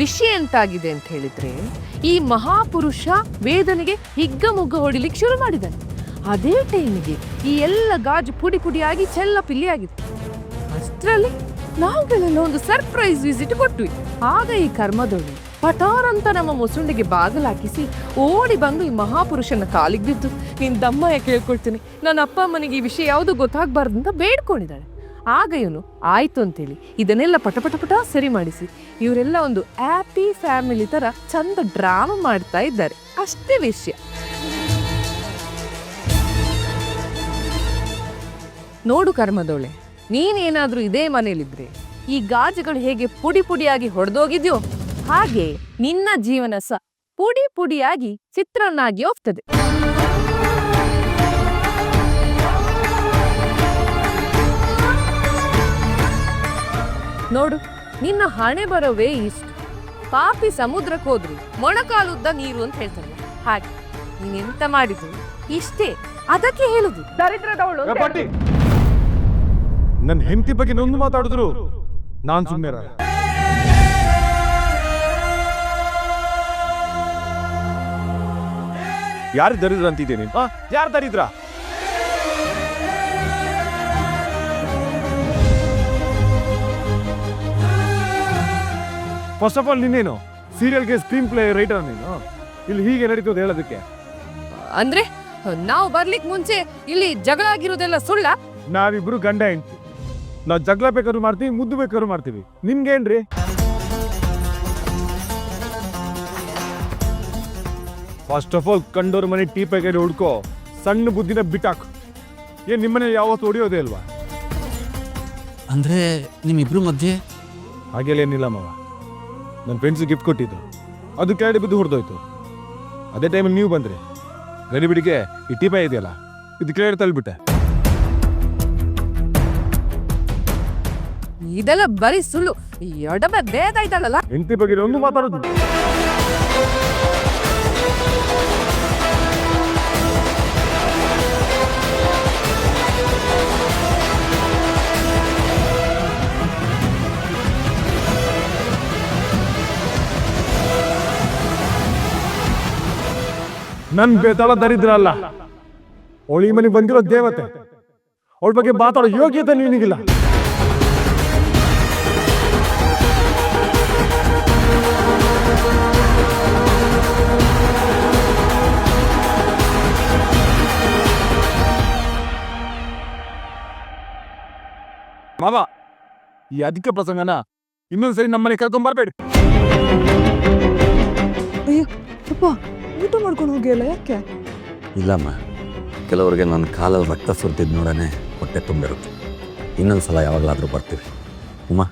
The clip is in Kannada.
ವಿಷಯ ಎಂತಾಗಿದೆ ಅಂತ ಹೇಳಿದ್ರೆ, ಈ ಮಹಾಪುರುಷ ವೇದನೆಗೆ ಹಿಗ್ಗಮುಗ್ಗ ಹೊಡಿಲಿಕ್ಕೆ ಶುರು ಮಾಡಿದ್ದಾನೆ ಅದೇ ಟೈಮಿಗೆ ಈ ಎಲ್ಲ ಗಾಜು ಪುಡಿ ಪುಡಿಯಾಗಿ ಚೆಲ್ಲ ಪಿಲ್ಲಿ ಆಗಿದೆ ಅಷ್ಟರಲ್ಲಿ ನಾವುಗಳೆಲ್ಲ ಒಂದು ಸರ್ಪ್ರೈಸ್ ವಿಸಿಟ್ ಕೊಟ್ವಿ. ಆಗ ಈ ಕರ್ಮದೊಳು ಅಂತ ನಮ್ಮ ಮುಸುಂಡಿಗೆ ಬಾಗಲಾಕಿಸಿ ಓಡಿ ಬಂದು ಈ ಮಹಾಪುರುಷನ ಕಾಲಿಗೆ ಬಿದ್ದು, ನಿನ್ ದಮ್ಮಯ್ಯ ಕೇಳ್ಕೊಳ್ತೀನಿ ನನ್ನ ಅಪ್ಪ ಅಮ್ಮನಿಗೆ ಈ ವಿಷಯ ಯಾವುದು ಗೊತ್ತಾಗಬಾರ್ದು ಅಂತ ಬೇಡ್ಕೊಂಡಿದ್ದಾಳೆ. ಆಗ ಇವನು, ಆಯ್ತು ಅಂತೇಳಿ, ಇದನ್ನೆಲ್ಲ ಪಟ ಪಟ ಸರಿ ಮಾಡಿಸಿ. ಇವರೆಲ್ಲ ಒಂದು ಹ್ಯಾಪಿ ಫ್ಯಾಮಿಲಿ ತರ ಚಂದ ಡ್ರಾಮಾ ಮಾಡ್ತಾ ಇದ್ದಾರೆ. ಅಷ್ಟೇ ವಿಷಯ. ನೋಡು ಕರ್ಮದೋಳೆ, ನೀನೇನಾದ್ರೂ ಇದೇ ಮನೇಲಿದ್ರೆ ಈ ಗಾಜುಗಳು ಹೇಗೆ ಪುಡಿ ಪುಡಿಯಾಗಿ ಹೊಡೆದೋಗಿದ್ಯೋ ಹಾಗೆ ನಿನ್ನ ಜೀವನ ಸ ಪುಡಿ ಪುಡಿಯಾಗಿ ಚಿತ್ರನ್ನಾಗಿ ಹೋಗ್ತದೆ. ನೋಡು ನಿನ್ನ ಹಣೆ ಬರೋವೇ ಇಷ್ಟು. ಪಾಪಿ ಸಮುದ್ರಕ್ಕೆ ಹೋದ್ರು ಮೊಣಕಾಲುದ್ದ ನೀರು ಅಂತ ಹೇಳ್ತಾರೆ. ಹಾಗೆ ನೀನೆಂತ ಮಾಡಿದ್ರು ಇಷ್ಟೇ ಅದಕ್ಕೆ ಹೇಳುದು. ದರಿದ್ರದವಳು ಅಂತ ನನ್ನ ಹೆಂಡತಿ ಬಗ್ಗೆ ನೊಂದು ಮಾತಾಡಿದ್ರು. ನಾನ್ ಸುಮ್ಮನೆ ಯಾರು ದರಿದ್ರ ಅಂತಿದ್ದೀನಿ ಯಾರು ದರಿದ್ರ? ಫಸ್ಟ್ ಆಫ್ ಆಲ್ ನಿನ್ನೇನು ಸೀರಿಯಲ್ಗೆ ಸ್ಕ್ರೀನ್ ಪ್ಲೇ ರೈಟರ್ ನೀನು? ಇಲ್ಲಿ ಹೀಗೆ ನಡೀತದೆ ಹೇಳೋದಕ್ಕೆ? ಅಂದ್ರೆ ನಾವು ಬರ್ಲಿಕ್ಕೆ ಮುಂಚೆ ಇಲ್ಲಿ ಜಗಳ ಆಗಿರೋದೆಲ್ಲ ಸುಳ್ಳ? ನಾವಿಬ್ರು ಗಂಡ ಹೆಂಡ್ತಿ. ನಾವು ಜಗಳ ಬೇಕಾದ್ರು ಮಾಡ್ತೀವಿ ಮುದ್ದು ಬೇಕಾದ್ರು ಮಾಡ್ತೀವಿ. ನಿಮ್ಗೇನ್ರಿ? ಫಸ್ಟ್ ಆಫ್ ಆಲ್ ಕಂಡೋರ್ ಮನೆ ಟೀ ಪ್ಯಾಕೆಟ್ ಹುಡ್ಕೋ. ಸಣ್ಣ ಬುದ್ಧಿನ ಬಿಟ್ಟಾಕು. ಏನ್ ನಿಮ್ಮನೆ ಯಾವತ್ತು ಹೊಡಿಯೋದೇ ಅಲ್ವಾ ಅಂದ್ರೆ ನಿಮ್ಮಿಬ್ರು ಮಧ್ಯೆ ಹಾಗೆಲ್ಲ ಏನಿಲ್ಲ ಮಾವ. ನನ್ನ ಫ್ರೆಂಡ್ಸ್ ಗಿಫ್ಟ್ ಕೊಟ್ಟಿದ್ದು. ಅದು ಕೆಳಗಡೆ ಬಿದ್ದು ಹೊಡೆದೋಯ್ತು ಅದೇ ಟೈಮಲ್ಲಿ ನೀವು ಬಂದ್ರೆ. ಗಡಿಬಿಡಿಗೆ ಈ ಟೀ ಪ್ಯಾಕ್ ಇದೆಯಲ್ಲ ಇದು ಕೆಳಗಡೆ ತಳ್ಳಿಬಿಟ್ಟೆ ಇದೆಲ್ಲ ಬರೀ ಸುಳ್ಳು. ಎಡಮೆ ಬೇಗ ಇದ್ದಾಳಲ್ಲ ಹೆಂಡತಿ ಬಗ್ಗೆ ಒಂದು ಮಾತಾಡೋದು. ನನ್ ಬೇತಾಳ ದರಿದ್ರ ಅಲ್ಲ ಅವಳಿ ಮನೆಗೆ ಬಂದಿರೋ ದೇವತೆ. ಅವಳ ಬಗ್ಗೆ ಮಾತಾಡೋ ಯೋಗ್ಯತೆ ನಿನಗಿಲ್ಲ. ಮಾವ, ಈ ಅಧಿಕ ಪ್ರಸಂಗನ ಇನ್ನೊಂದ್ಸರಿ ನಮ್ಮನೆ ಕರ್ಕೊಂಡ್ ಬರ್ಬೇಡಿ. ಊಟ ಮಾಡ್ಕೊಂಡು ಹೋಗಿಲ್ಲ ಯಾಕೆ? ಇಲ್ಲಮ್ಮ, ಕೆಲವರಿಗೆ ನನ್ನ ಕಾಲಲ್ಲಿ ರಕ್ತ ಸುರ್ತಿದ್ದು ನೋಡನೆ ಹೊಟ್ಟೆ ತುಂಬಿರುತ್ತೆ. ಇನ್ನೊಂದು ಸಲ ಯಾವಾಗಲಾದರೂ ಬರ್ತೀವಿ. ಉಮಾ?